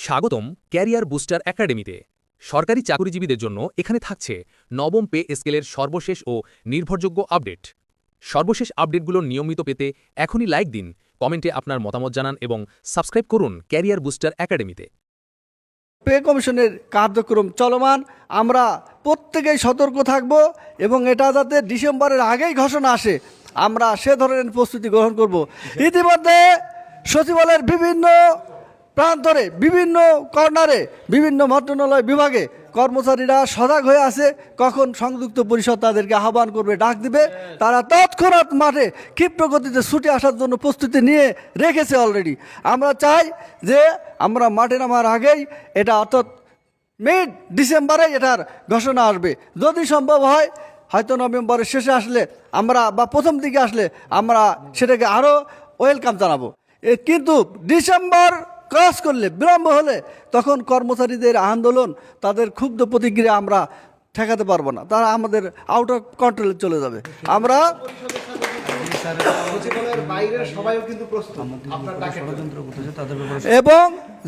স্বাগতম career booster একাডেমিতে। সরকারি চাকরিজীবীদের জন্য এখানে থাকছে নবম পে স্কেলের সর্বশেষ ও নির্ভরযোগ্য আপডেট। সর্বশেষ আপডেটগুলো নিয়মিত পেতে এখনই লাইক দিন কমেন্টে আপনার মতামত জানান এবং সাবস্ক্রাইব করুন ক্যারিয়ার বুস্টার একাডেমিতে। পে কমিশনের কার্যক্রম চলমান আমরা প্রত্যেকেই সতর্ক থাকব এবং এটা যাতে ডিসেম্বরের আগেই ঘোষণা আসে আমরা সে ধরনের প্রস্তুতি গ্রহণ করব। ইতিমধ্যে সচিবালয়ের বিভিন্ন প্রান্তরে বিভিন্ন কর্নারে, বিভিন্ন মন্ত্রণালয় বিভাগে কর্মচারীরা সজাগ হয়ে আছে। কখন সংযুক্ত পরিষদ তাদেরকে আহ্বান করবে, ডাক দিবে, তারা তৎক্ষণাৎ মাঠে ক্ষিপ্র গতিতে ছুটে আসার জন্য প্রস্তুতি নিয়ে রেখেছে অলরেডি আমরা চাই যে আমরা মাঠে নামার আগেই এটা অর্থাৎ মিড ডিসেম্বরে এটার ঘোষণা আসবে। যদি সম্ভব হয়, হয়তো নভেম্বরের শেষে আসলে আমরা বা প্রথম দিকে আসলে আমরা সেটাকে আরও ওয়েলকাম জানাব। কিন্তু ডিসেম্বর ক্রস করলে, বিলম্ব হলে তখন কর্মচারীদের আন্দোলন, তাদের ক্ষুব্ধ প্রতিক্রিয়া আমরা ঠেকাতে পারব না। তারা আমাদের আউট অফ কন্ট্রোলে চলে যাবে। আমরা এবং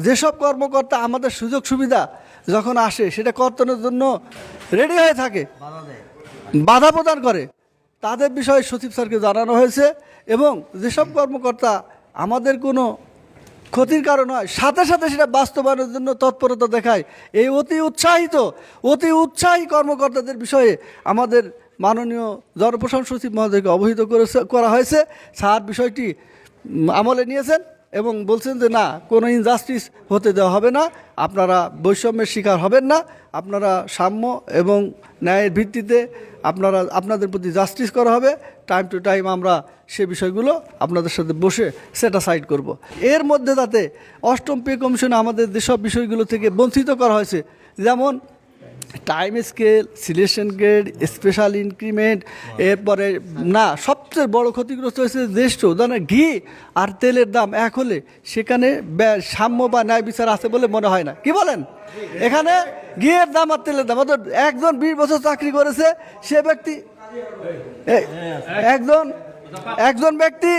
যেসব কর্মকর্তা আমাদের সুযোগ সুবিধা যখন আসে, সেটা কর্তনের জন্য রেডি হয়ে থাকে, বাধা প্রদান করে, তাদের বিষয়ে সচিব স্যারকে জানানো হয়েছে এবং যেসব কর্মকর্তা আমাদের কোনো ক্ষতির কারণ হয়। সাথে সাথে সেটা বাস্তবায়নের জন্য তৎপরতা দেখায়। এই অতি উৎসাহিত, অতি উৎসাহী কর্মকর্তাদের বিষয়ে আমাদের মাননীয় জনপ্রশাসন সচিব মহোদয়কে অবহিত করেছে, করা হয়েছে। সার বিষয়টি আমলে নিয়েছেন। এবং বলছেন যে, না, কোনো ইনজাস্টিস হতে দেওয়া হবে না। আপনারা বৈষম্যের শিকার হবেন না। আপনারা সাম্য এবং ন্যায়ের ভিত্তিতে আপনারা, আপনাদের প্রতি জাস্টিস করা হবে। টাইম টু টাইম আমরা সে বিষয়গুলো আপনাদের সাথে বসে সেটা সাইড করব। এর মধ্যে তাতে অষ্টম পে কমিশনে আমাদের যেসব বিষয়গুলো থেকে বঞ্চিত করা হয়েছে, যেমন time scale selection grade special increment এরপরে না সবচেয়ে বড় ক্ষতিগ্রস্ত হয়েছে জ্যেষ্ঠ ধরেন ঘি আর তেলের দাম এক হলে সেখানে সাম্য বা ন্যায় বিচার আছে বলে মনে হয় না। কি বলেন? এখানে ঘিয়ের দাম আর তেলের দাম অর্থাৎ একজন বিশ বছর চাকরি করেছে সে ব্যক্তি একজন একজন ব্যক্তি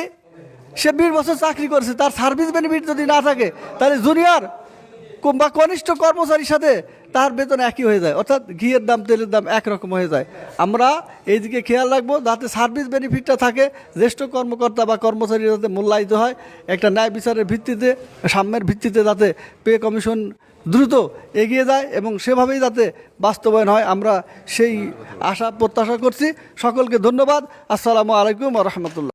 সে বিশ বছর চাকরি করেছে তার সার্ভিস বেনিফিট যদি না থাকে তাহলে জুনিয়র বা কনিষ্ঠ কর্মচারীর সাথে তার বেতন একই হয়ে যায়। অর্থাৎ ঘিয়ের দাম, তেলের দাম একরকম হয়ে যায়। আমরা এইদিকে খেয়াল রাখব, যাতে সার্ভিস বেনিফিটটা থাকে, জ্যেষ্ঠ কর্মকর্তা বা কর্মচারী যাতে মূল্যায়িত হয়। একটা ন্যায় বিচারের ভিত্তিতে, সাম্যের ভিত্তিতে যাতে পে কমিশন দ্রুত এগিয়ে যায় এবং সেভাবেই যাতে বাস্তবায়ন হয়। আমরা সেই আশা, প্রত্যাশা করছি। সকলকে ধন্যবাদ। আসসালামু আলাইকুম রহমতুল্লাহ।